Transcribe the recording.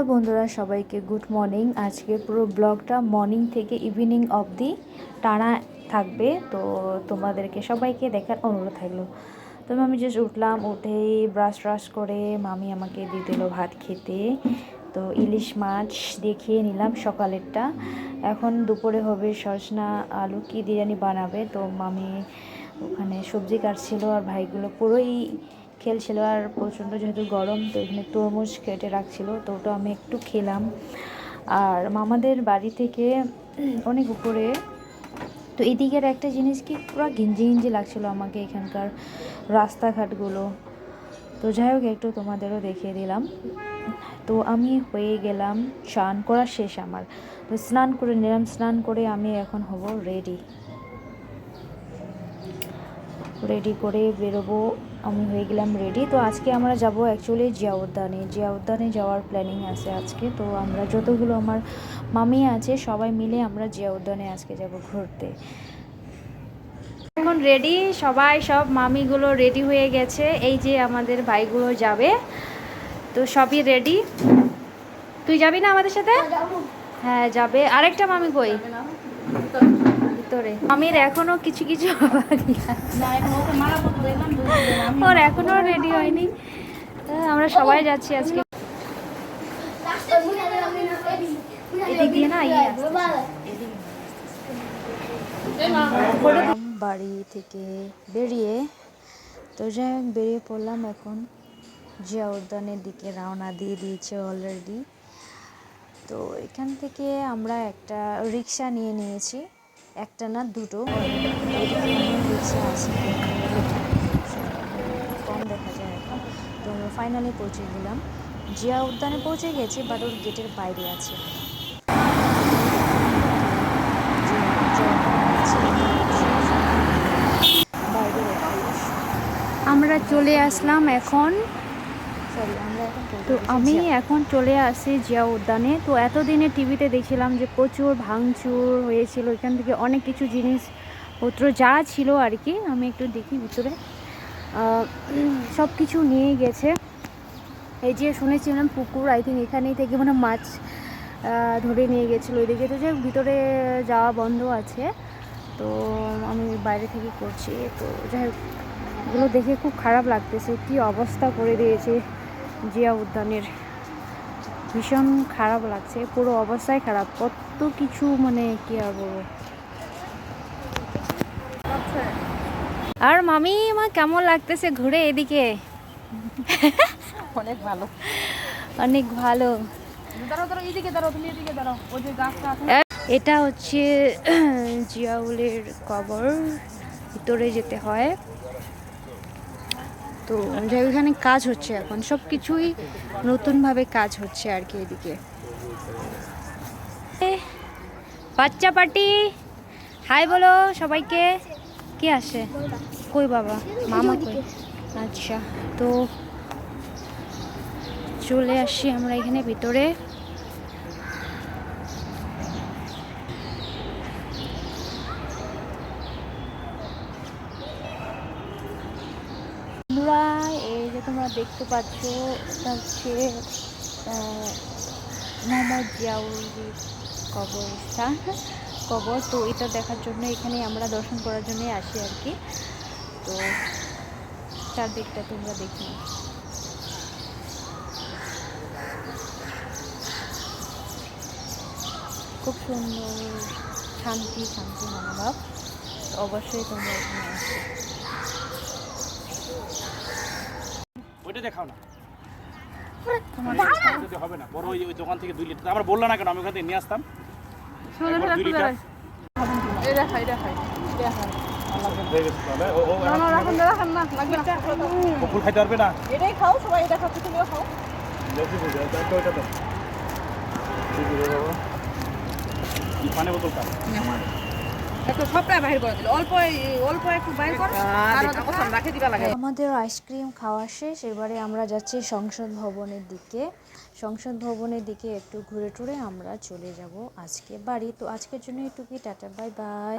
Hello বন্ধুরা, সবাইকে good morning. আজকে পুরো ব্লগটা মর্নিং থেকে ইভিনিং অবধি টানা থাকবে। তো তোমাদেরকে সবাইকে দেখার অনুরোধ থাকল। তো আমি জাস্ট উঠলাম, উঠেই ব্রাশ ট্রাশ করে মামি আমাকে দিয়ে দিল ভাত খেতে। তো ইলিশ মাছ দেখিয়ে নিলাম সকালেরটা। এখন দুপুরে হবে সজনা আলু কি বিরিয়ানি বানাবে। তো মামি ওখানে সবজি কাটছিল আর ভাইগুলো পুরোই খেলছিল আর প্রচণ্ড যেহেতু গরম, তো এখানে তরমুজ কেটে রাখছিল, তো ওটা আমি একটু খেলাম। আর মামাদের বাড়ি থেকে অনেক উপরে, তো এদিকের একটা জিনিস কি পুরো ঘিঞ্জি ঘিঞ্জি লাগছিল আমাকে এখানকার রাস্তাঘাটগুলো। তো যাই হোক, একটু তোমাদেরও দেখিয়ে দিলাম। তো আমি হয়ে গেলাম, স্নান করা শেষ আমার। তো স্নান করে নিলাম, স্নান করে আমি এখন হব রেডি রেডি করে বেরোবো আমি হয়ে গেলাম রেডি তো আজকে আমরা যাব অ্যাকচুয়ালি জিয়া উদ্যানে জিয়া উদ্যানে যাওয়ার প্ল্যানিং আছে আজকে। তো আমরা যতগুলো আমার মামি আছে সবাই মিলে আমরা জিয়া উদ্যানে আজকে যাব ঘুরতে। এখন রেডি সবাই সব মামিগুলো রেডি হয়ে গেছে। এই যে আমাদের ভাইগুলো যাবে। তো সবই রেডি তুই যাবি না আমাদের সাথে? হ্যাঁ যাবে। আরেকটা মামি কই? ভিতরে। মামির এখনও কিছু কিছু। ওর এখনও রেডি হয়নি। হ্যাঁ, আমরা সবাই যাচ্ছি আজকে। বাড়ি থেকে বেরিয়ে তো যাই বেরিয়ে পড়লাম এখন জিয়া উদ্যানের দিকে রওনা দিয়ে দিয়েছে অলরেডি তো এখান থেকে আমরা একটা রিক্সা নিয়ে নিয়েছি। একটা না দুটো কম দেখা যায় এখন। তো আমরা ফাইনালি পৌঁছে গেলাম। জিয়া উদ্যানে পৌঁছে গেছি বাট ওর গেটের বাইরে আছে। আমরা চলে আসলাম এখন তো আমি এখন চলে আসি জিয়া উদ্যানে। তো এতদিনে টিভিতে দেখছিলাম যে প্রচুর ভাঙচুর হয়েছিল এখান থেকে অনেক কিছু জিনিসপত্র যা ছিল আর কি আমি একটু দেখি ভিতরে। সব কিছু নিয়ে গেছে। এই যে শুনেছিলাম পুকুর আই থিঙ্ক এখানেই থেকে মানে মাছ ধরে নিয়ে গেছিল ওইদিকে। তো যে ভিতরে যাওয়া বন্ধ আছে। তো আমি বাইরে থেকে করছি। তো যাই হোক এগুলো দেখে খুব খারাপ লাগতেছে। কি অবস্থা করে দিয়েছে। জিয়া উদ্যানের ভীষণ খারাপ লাগছে পুরো অবস্থাই খারাপ। কত কিছু মানে কি আর বলব? আর মামি মা কেমন লাগতেছে ঘুরে এদিকে? অনেক ভালো। অনেক ভালো? এটা হচ্ছে জিয়াউলের কবর ভিতরে যেতে হয়। তো যাই ওইখানে কাজ হচ্ছে এখন। সব কিছুই নতুনভাবে কাজ হচ্ছে আর কি এদিকে। বাচ্চা পার্টি। হাই বলো সবাইকে। কে আসে? কই বাবা? মামা কই? আচ্ছা তো চলে আসি আমরা এখানে ভিতরে বন্ধুরা এই যে তোমরা দেখতে পাচ্ছ, এটা হচ্ছে মোহাম্মদ জিয়াউলির কবরস্থান। কবর, তো এটা দেখার জন্য এখানে আমরা দর্শন করার জন্যই আসি আর কি। তো চারদিকটা তোমরা দেখি খুব সুন্দর, শান্তি শান্তি মনোভাব। অবশ্যই তোমরা এখানে আসো ওইটা দেখাও না। যদি হবে না। বড় ওই দোকান থেকে দুই লিটার। আমরা বললাম না কেন? আমি ওখান থেকে নিয়ে আসতাম। দুই লিটার। লাগবে না। বকুল খাইতে পারবে না? এটাই খাও সবাই এটা খাচ্ছ তুমিও খাও। বেশি বুঝে একটা ওইটা তো কি পানি বোতল খাও একটু সবটাই বাহির করে দিল। অল্প অল্প একটু বাইর করো রাখে দিবা লাগে। আমাদের আইসক্রিম খাওয়া শেষ এবারে আমরা যাচ্ছি সংসদ ভবনের দিকে। সংসদ ভবনের দিকে একটু ঘুরে টুরে আমরা চলে যাব আজকে বাড়ি। তো আজকের জন্য এটুকুই টাটা বাই বাই